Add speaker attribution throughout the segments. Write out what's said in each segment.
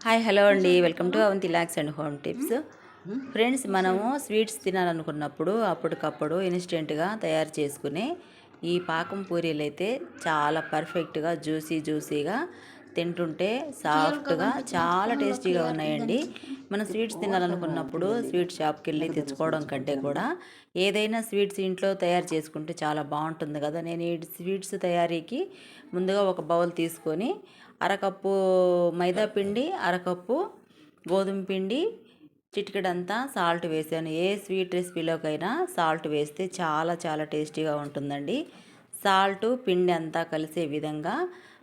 Speaker 1: Hi hello అండి. Welcome to Avanthi లాక్స్ and home tips friends మనము స్వీట్స్ తినాలనుకున్నప్పుడు అప్పటికప్పుడు ఇన్స్టెంట్గా తయారు చేసుకునే ఈ పాకం పూరీలు అయితే చాలా పర్ఫెక్ట్గా జ్యూసీ జ్యూసీగా తింటుంటే సాఫ్ట్గా చాలా టేస్టీగా ఉన్నాయండి. మనం స్వీట్స్ తినాలనుకున్నప్పుడు స్వీట్ షాప్కి వెళ్ళి తెచ్చుకోవడం కంటే కూడా ఏదైనా స్వీట్స్ ఇంట్లో తయారు చేసుకుంటే చాలా బాగుంటుంది కదా. నేను ఈ స్వీట్స్ తయారీకి ముందుగా ఒక బౌల్ తీసుకొని అరకప్పు మైదా పిండి అరకప్పు గోధుమ పిండి చిటికెడంతా సాల్ట్ వేసాను. ఏ స్వీట్ రెసిపీలోకైనా సాల్ట్ వేస్తే చాలా చాలా టేస్టీగా ఉంటుందండి. సాల్ట్ పిండి అంతా కలిసే విధంగా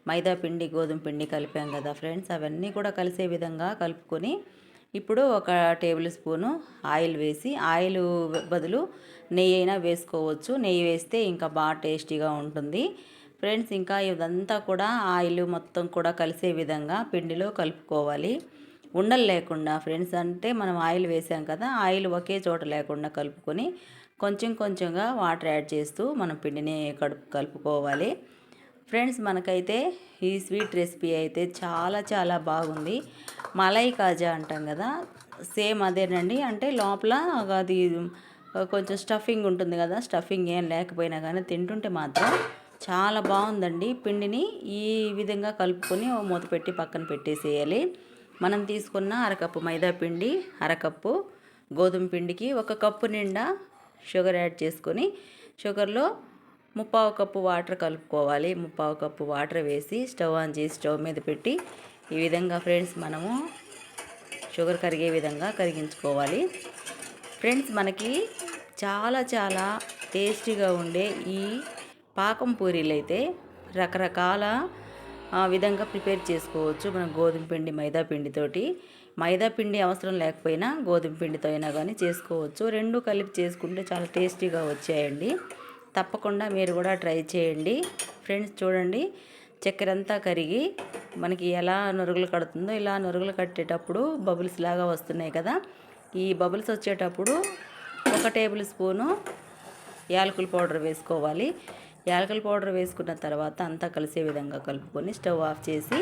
Speaker 1: మైదా పిండి గోధుమ పిండి కలిపాం కదా ఫ్రెండ్స్ అవన్నీ కూడా కలిసే విధంగా కలుపుకొని ఇప్పుడు ఒక టేబుల్ స్పూను ఆయిల్ వేసి ఆయిల్ బదులు నెయ్యి అయినా వేసుకోవచ్చు. నెయ్యి వేస్తే ఇంకా బాగా టేస్టీగా ఉంటుంది. ఫ్రెండ్స్ ఇంకా ఇదంతా కూడా ఆయిల్ మొత్తం కూడా కలిసే విధంగా పిండిలో కలుపుకోవాలి. ఉండలు లేకుండా ఫ్రెండ్స్ అంటే మనం ఆయిల్ వేసాం కదా ఆయిల్ ఒకే చోట లేకుండా కలుపుకొని కొంచెం కొంచెంగా వాటర్ యాడ్ చేస్తూ మనం పిండిని కడుపు కలుపుకోవాలి. ఫ్రెండ్స్ మనకైతే ఈ స్వీట్ రెసిపీ అయితే చాలా చాలా బాగుంది. మలై కాజా అంటాం కదా సేమ్ అదేనండి. అంటే లోపల అది కొంచెం స్టఫింగ్ ఉంటుంది కదా స్టఫింగ్ ఏం లేకపోయినా కానీ తింటుంటే మాత్రం చాలా బాగుందండి. పిండిని ఈ విధంగా కలుపుకొని మూత పెట్టి పక్కన పెట్టేసేయాలి. మనం తీసుకున్న అరకప్పు మైదా పిండి అరకప్పు గోధుమ పిండికి ఒక కప్పు నిండా షుగర్ యాడ్ చేసుకొని షుగర్లో ముప్పావు కప్పు వాటర్ కలుపుకోవాలి. ముప్పావు కప్పు వాటర్ వేసి స్టవ్ ఆన్ చేసి స్టవ్ మీద పెట్టి ఈ విధంగా ఫ్రెండ్స్ మనము షుగర్ కరిగే విధంగా కరిగించుకోవాలి. ఫ్రెండ్స్ మనకి చాలా చాలా టేస్టీగా ఉండే ఈ పాకం పూరీలు అయితే రకరకాల విధంగా ప్రిపేర్ చేసుకోవచ్చు. మనం గోధుమ పిండి మైదా పిండితోటి మైదా పిండి అవసరం లేకపోయినా గోధుమ పిండితో అయినా కానీ చేసుకోవచ్చు. రెండు కలిపి చేసుకుంటే చాలా టేస్టీగా వచ్చాయండి. తప్పకుండా మీరు కూడా ట్రై చేయండి. ఫ్రెండ్స్ చూడండి చక్కెర అంతా కరిగి మనకి ఎలా నొరుగులు కడుతుందో ఇలా నొరుగులు కట్టేటప్పుడు బబుల్స్ లాగా వస్తున్నాయి కదా. ఈ బబుల్స్ వచ్చేటప్పుడు ఒక టేబుల్ స్పూను యాలకుల పౌడర్ వేసుకోవాలి. యాలకుల పౌడర్ వేసుకున్న తర్వాత అంతా కలిసే విధంగా కలుపుకొని స్టవ్ ఆఫ్ చేసి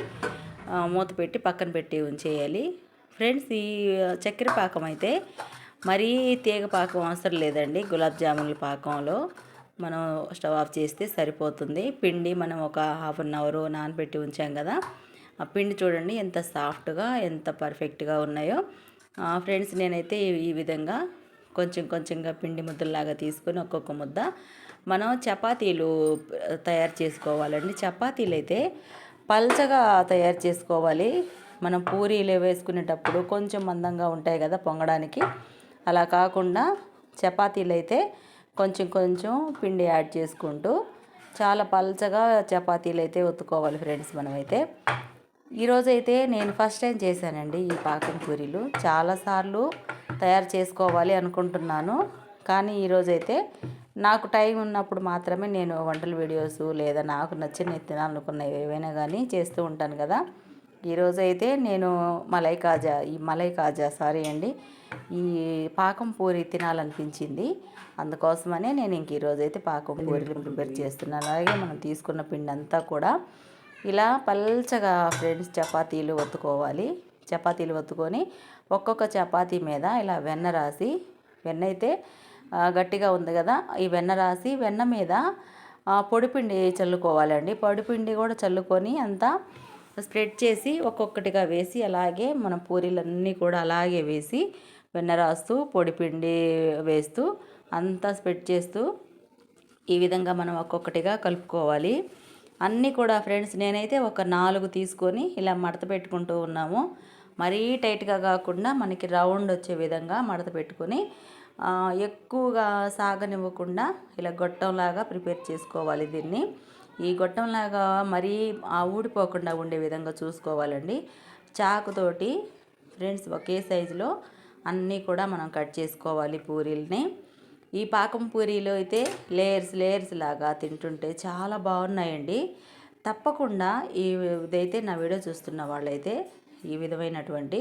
Speaker 1: మూత పెట్టి పక్కన పెట్టి ఉంచేయాలి. ఫ్రెండ్స్ ఈ చక్కెర పాకం అయితే మరీ తీగ పాకం అవసరం లేదండి. గులాబ్ జామున్ల పాకంలో మనం స్టవ్ ఆఫ్ చేస్తే సరిపోతుంది. పిండి మనం ఒక హాఫ్ అన్ అవర్ నానబెట్టి ఉంచాం కదా ఆ పిండి చూడండి ఎంత సాఫ్ట్గా ఎంత పర్ఫెక్ట్గా ఉన్నాయో. ఫ్రెండ్స్ నేనైతే ఈ విధంగా కొంచెం కొంచెంగా పిండి ముద్దలాగా తీసుకొని ఒక్కొక్క ముద్ద మనం చపాతీలు తయారు చేసుకోవాలండి. చపాతీలు అయితే పల్చగా తయారు చేసుకోవాలి. మనం పూరీలు వేసుకునేటప్పుడు కొంచెం మందంగా ఉంటాయి కదా పొంగడానికి. అలా కాకుండా చపాతీలు అయితే కొంచెం కొంచెం పిండి యాడ్ చేసుకుంటూ చాలా పలచగా చపాతీలు అయితే ఒత్తుకోవాలి ఫ్రెండ్స్ మనమైతే. ఈరోజైతే నేను ఫస్ట్ టైం చేశానండి ఈ పాకం పూరీలు. చాలాసార్లు తయారు చేసుకోవాలి అనుకుంటున్నాను. కానీ ఈరోజైతే నాకు టైం ఉన్నప్పుడు మాత్రమే నేను వంటల వీడియోస్ లేదా నాకు నచ్చిన తినాలనుకున్న ఏవైనా కానీ చేస్తూ ఉంటాను కదా. ఈరోజు అయితే నేను మలై కాజా ఈ మలై కాజా సారీ అండి. ఈ పాకం పూరి తినాలనిపించింది. అందుకోసమనే నేను ఇంక ఈరోజు అయితే పాకం పూరీలు ప్రిపేర్ చేస్తున్నాను అలాగే మనం తీసుకున్న పిండి అంతా కూడా ఇలా పల్చగా ఫ్రెండ్స్ చపాతీలు ఒత్తుకోవాలి చపాతీలు ఒత్తుకొని ఒక్కొక్క చపాతీ మీద ఇలా వెన్న రాసి వెన్న అయితే గట్టిగా ఉంది కదా ఈ వెన్న రాసి వెన్న మీద పొడిపిండి చల్లుకోవాలండి. పొడిపిండి కూడా చల్లుకొని అంతా స్ప్రెడ్ చేసి ఒక్కొక్కటిగా వేసి అలాగే మన పూరీలన్నీ కూడా అలాగే వేసి వెన్న రాస్తూ పొడిపిండి వేస్తూ అంతా స్ప్రెడ్ చేస్తూ ఈ విధంగా మనం ఒక్కొక్కటిగా కలుపుకోవాలి. అన్నీ కూడా ఫ్రెండ్స్ నేనైతే ఒక నాలుగు తీసుకొని ఇలా మడత పెట్టుకుంటూ ఉన్నాము. మరీ టైట్గా కాకుండా మనకి రౌండ్ వచ్చే విధంగా మడత పెట్టుకొని ఎక్కువగా సాగనివ్వకుండా ఇలా గొట్టంలాగా ప్రిపేర్ చేసుకోవాలి దీన్ని. ఈ గొట్టంలాగా మరీ ఊడిపోకుండా ఉండే విధంగా చూసుకోవాలండి. చాకుతోటి ఫ్రెండ్స్ ఒకే సైజులో అన్నీ కూడా మనం కట్ చేసుకోవాలి పూరీలని. ఈ పాకం పూరీలు అయితే లేయర్స్ లేయర్స్ లాగా తింటుంటే చాలా బాగున్నాయండి. తప్పకుండా ఈ ఇదైతే నా వీడియో చూస్తున్న వాళ్ళైతే ఈ విధమైనటువంటి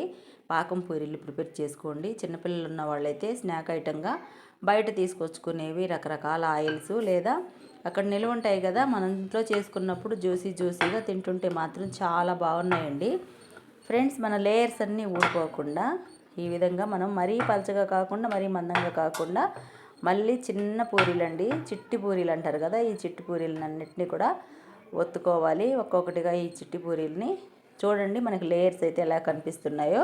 Speaker 1: పాకం పూరీలు ప్రిపేర్ చేసుకోండి. చిన్నపిల్లలు ఉన్న వాళ్ళైతే స్నాక్ ఐటెంగా బయట తీసుకొచ్చుకునేవి రకరకాల ఆయిల్స్ లేదా అక్కడ నిల్వ ఉంటాయి కదా మన ఇంట్లో చేసుకున్నప్పుడు జ్యూసీ జ్యూసీగా తింటుంటే మాత్రం చాలా బాగున్నాయండి. ఫ్రెండ్స్ మన లేయర్స్ అన్నీ ఊడిపోకుండా ఈ విధంగా మనం మరీ పలచగా కాకుండా మరీ మందంగా కాకుండా మళ్ళీ చిన్న పూరీలండి చిట్టి పూరీలు అంటారు కదా ఈ చిట్టి పూరీలన్నింటినీ కూడా ఒత్తుకోవాలి. ఒక్కొక్కటిగా ఈ చిట్టి పూరీలని చూడండి మనకి లేయర్స్ అయితే ఎలా కనిపిస్తున్నాయో.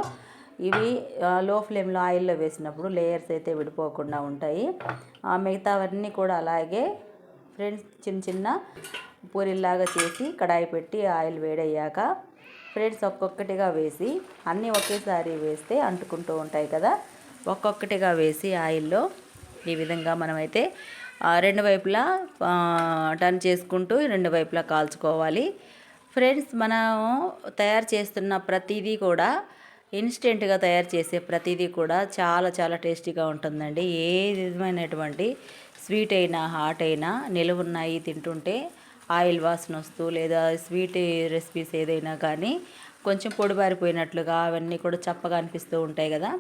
Speaker 1: ఇవి లో ఫ్లేమ్లో ఆయిల్లో వేసినప్పుడు లేయర్స్ అయితే విడిపోకుండా ఉంటాయి. ఆ, మిగతావన్నీ కూడా అలాగే ఫ్రెండ్స్ చిన్న చిన్న పూరిల్లాగా చేసి కడాయి పెట్టి ఆయిల్ వేడయ్యాక ఫ్రెండ్స్ ఒక్కొక్కటిగా వేసి అన్నీ ఒకేసారి వేస్తే అంటుకుంటూ ఉంటాయి కదా. ఒక్కొక్కటిగా వేసి ఆయిల్లో ఈ విధంగా మనమైతే రెండు వైపులా టర్న్ చేసుకుంటూ రెండు వైపులా కాల్చుకోవాలి. ఫ్రెండ్స్ మనం తయారు చేస్తున్న ప్రతిదీ కూడా ఇన్స్టెంట్గా తయారు చేసే ప్రతిదీ కూడా చాలా చాలా టేస్టీగా ఉంటుందండి. ఏ విధమైనటువంటి స్వీట్ అయినా హాట్ అయినా నిలువున్నాయి తింటుంటే ఆయిల్ వాసన వస్తూ లేదా స్వీట్ రెసిపీస్ ఏదైనా కానీ కొంచెం పొడిబారిపోయినట్లుగా అవన్నీ కూడా చప్పగా అనిపిస్తూ ఉంటాయి కదా.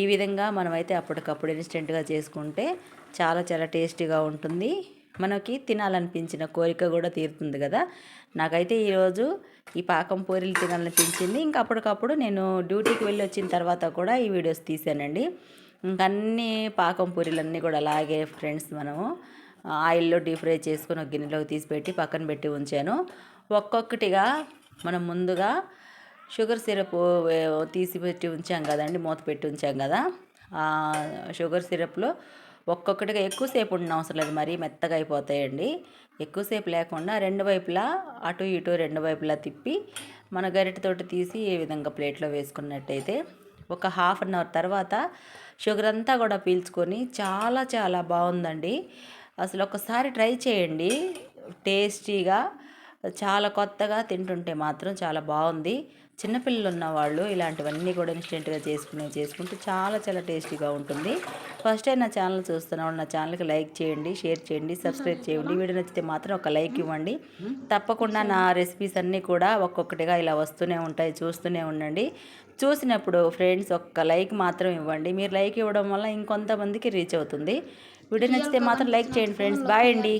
Speaker 1: ఈ విధంగా మనమైతే అప్పటికప్పుడు ఇన్స్టెంట్గా చేసుకుంటే చాలా చాలా టేస్టీగా ఉంటుంది. మనకి తినాలనిపించిన కోరిక కూడా తీరుతుంది కదా. నాకైతే ఈరోజు ఈ పాకం పూరీలు తినాలనిపించింది. ఇంకా అప్పటికప్పుడు నేను డ్యూటీకి వెళ్ళి వచ్చిన తర్వాత కూడా ఈ వీడియోస్ తీసానండి ఇంకన్నీ పాకం పూరీలన్నీ కూడా అలాగే ఫ్రెండ్స్ మనము ఆయిల్లో డీప్ ఫ్రై చేసుకొని ఒక గిన్నెలోకి తీసి పెట్టి పక్కన పెట్టి ఉంచాను. ఒక్కొక్కటిగా మనం ముందుగా షుగర్ సిరప్ తీసి పెట్టి ఉంచాం కదండి మూత పెట్టి ఉంచాం కదా. షుగర్ సిరప్లో ఒక్కొక్కటిగా ఎక్కువసేపు ఉండడం అవసరం లేదు మరీ మెత్తగా అయిపోతాయండి. ఎక్కువసేపు లేకుండా రెండు వైపులా అటు ఇటు రెండు వైపులా తిప్పి మన గరిటతోటి తీసి ఈ విధంగా ప్లేట్లో వేసుకున్నట్టయితే ఒక హాఫ్ అన్ అవర్ తర్వాత షుగర్ అంతా కూడా పీల్చుకొని చాలా చాలా బాగుందండి. అసలు ఒకసారి ట్రై చేయండి. టేస్టీగా చాలా కొత్తగా తింటుంటే మాత్రం చాలా బాగుంది. చిన్నపిల్లలు ఉన్నవాళ్ళు ఇలాంటివన్నీ కూడా ఇన్స్టెంట్గా చేసుకుని చేసుకుంటే చాలా చాలా టేస్టీగా ఉంటుంది. ఫస్ట్ టైం నా ఛానల్ చూస్తున్న వాళ్ళు నా ఛానల్కి లైక్ చేయండి షేర్ చేయండి సబ్స్క్రైబ్ చేయండి. వీడియో నచ్చితే మాత్రం ఒక లైక్ ఇవ్వండి. తప్పకుండా నా రెసిపీస్ అన్నీ కూడా ఒక్కొక్కటిగా ఇలా వస్తూనే ఉంటాయి చూస్తూనే ఉండండి. చూసినప్పుడు ఫ్రెండ్స్ ఒక్క లైక్ మాత్రం ఇవ్వండి. మీరు లైక్ ఇవ్వడం వల్ల ఇంకొంతమందికి రీచ్ అవుతుంది. వీడియో నచ్చితే మాత్రం లైక్ చేయండి ఫ్రెండ్స్. బాయ్ అండి.